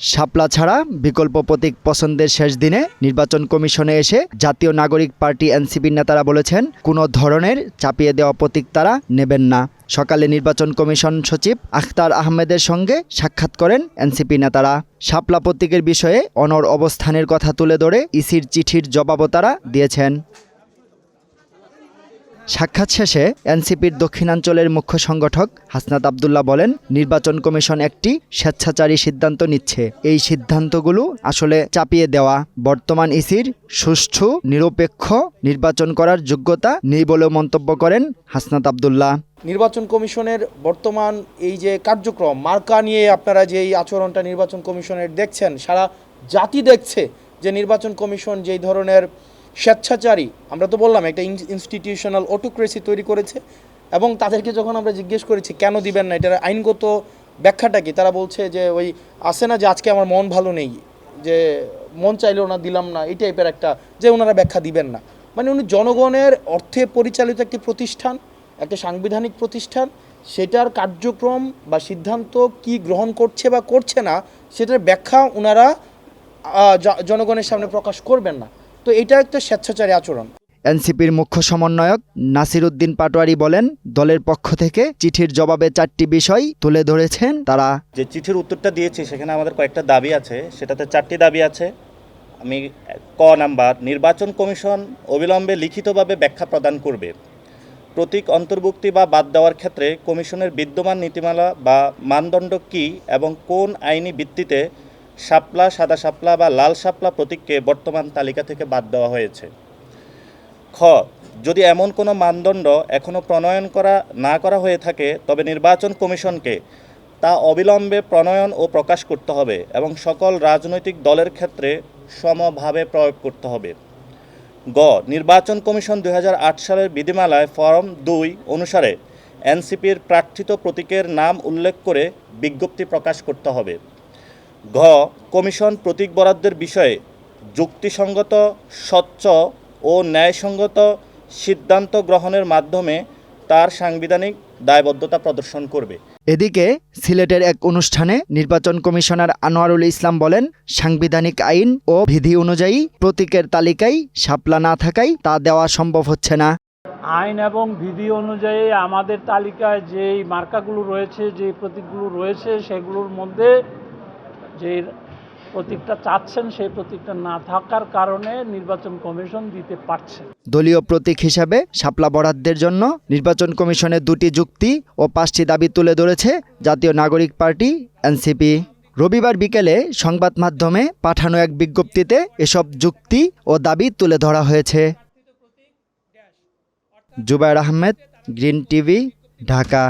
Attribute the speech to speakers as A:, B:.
A: শাপলা ছাড়া বিকল্প প্রতীক পছন্দের শেষ দিনে নির্বাচন কমিশনে এসে জাতীয় নাগরিক পার্টি এনসিপির নেতারা বলেছেন, কোনো ধরনের চাপিয়ে দেওয়া প্রতীক তারা নেবেন না। সকালে নির্বাচন কমিশন সচিব আখতার আহমেদের সঙ্গে সাক্ষাৎ করেন এনসিপি নেতারা। শাপলা প্রতীকের বিষয়ে অনর অবস্থানের কথা তুলে ধরে ইসির চিঠির জবাবও তারা দিয়েছেন। সাক্ষাৎ শেষে এনসিপির দক্ষিণাঞ্চলের মুখ্য সংগঠক হাসনাত আবদুল্লাহ বলেন, নির্বাচন কমিশন একটি স্বেচ্ছাচারী সিদ্ধান্ত নিচ্ছে। এই সিদ্ধান্তগুলো আসলে চাপিয়ে দেওয়া। বর্তমান ইসির সুষ্ঠু, নিরপেক্ষ নির্বাচন করার যোগ্যতা নেই বলেও মন্তব্য করেন হাসনাত আবদুল্লাহ।
B: নির্বাচন কমিশনের বর্তমান এই যে কার্যক্রম, মার্কা নিয়ে আপনারা যে এই আচরণটা নির্বাচন কমিশনের দেখছেন, সারা জাতি দেখছে যে নির্বাচন কমিশন যেই ধরনের স্বেচ্ছাচারী, আমরা তো বললাম, একটা ইনস্টিটিউশনাল অটোক্রেসি তৈরি করেছে এবং তাদেরকে যখন আমরা জিজ্ঞেস করেছি, কেন দিবেন না? এটার আইনগত ব্যাখ্যাটা কি? তারা বলছে যে, ওই আসে না যে, আজকে আমার মন ভালো নেই, যে মন চাইলেও না দিলাম না, এই টাইপের একটা, যে ওনারা ব্যাখ্যা দিবেন না। মানে উনি জনগণের অর্থে পরিচালিত একটি প্রতিষ্ঠান, একটা সাংবিধানিক প্রতিষ্ঠান, সেটার কার্যক্রম বা সিদ্ধান্ত কি গ্রহণ করছে বা করছে না, সেটার ব্যাখ্যা ওনারা জনগণের সামনে প্রকাশ করবেন না। তো এটা একটা স্বেচ্ছাচারী আচরণ।
A: এনসিপির মুখ্য সমন্বয়ক নাসির উদ্দিন পাটোয়ারি বলেন দলের পক্ষ থেকে চিঠির জবাবে চারটি বিষয় তুলে ধরেছেন তারা।
C: যে চিঠির উত্তরটা দিয়েছি সেখানে আমাদের কয়েকটা দাবি আছে সেটাতে চারটি দাবি আছে। আমি ক নাম্বার নির্বাচন কমিশন অবিলম্বে লিখিতভাবে ব্যাখ্যা প্রদান করবে। প্রতীক অন্তর্ভুক্তি বা বাদ দেওয়ার ক্ষেত্রে কমিশনের বিদ্যমান নীতিমালা বা মানদণ্ড কী এবং কোন আইনি ভিত্তিতে শাপলা, সাদা শাপলা বা লাল শাপলা প্রতীককে বর্তমান তালিকা থেকে বাদ দেওয়া হয়েছে। খ, যদি এমন কোনো মানদণ্ড এখনও প্রণয়ন করা, না করা হয়ে থাকে, তবে নির্বাচন কমিশনকে তা অবিলম্বে প্রণয়ন ও প্রকাশ করতে হবে এবং সকল রাজনৈতিক দলের ক্ষেত্রে সমভাবে প্রয়োগ করতে হবে। গ, নির্বাচন কমিশন দু হাজার আট সালের বিধিমালায় ফরম দুই অনুসারে এনসিপির প্রার্থিত প্রতীকের নাম উল্লেখ করে বিজ্ঞপ্তি প্রকাশ করতে হবে। ঘ কমিশন প্রতীক বরাদ্দের বিষয়ে যুক্তিসঙ্গত স্বচ্ছ ও ন্যায়সঙ্গত সিদ্ধান্ত গ্রহণের মাধ্যমে তার সাংবিধানিক দায়বদ্ধতা প্রদর্শন করবে।
A: এদিকে সিলেটের এক অনুষ্ঠানে নির্বাচন কমিশনার আনোয়ারুল ইসলাম বলেন সাংবিধানিক আইন ও বিধি অনুযায়ী প্রতীকের তালিকায় শাপলা না থাকায় তা দেওয়া সম্ভব হচ্ছে না।
D: আইন এবং বিধি অনুযায়ী আমাদের তালিকায় যেই মার্কাগুলো রয়েছে যে প্রতীকগুলো রয়েছে সেগুলোর মধ্যে যে প্রতীকটা চাচ্ছেন, সেই প্রতীকটা না থাকার কারণে নির্বাচন কমিশন দিতে পারছে
A: দলীয় প্রতীক হিসাবে শাপলা বরাদ্দের জন্য নির্বাচন কমিশনের দুটি যুক্তি ও পাঁচটি দাবি তুলে ধরেছে জাতীয় নাগরিক পার্টি, এনসিপি। রবিবার বিকেলে সংবাদ মাধ্যমে পাঠানো এক বিজ্ঞপ্তিতে এসব যুক্তি ও দাবি তুলে ধরা হয়েছে। Zubair Ahmed, Green TV, Dhaka.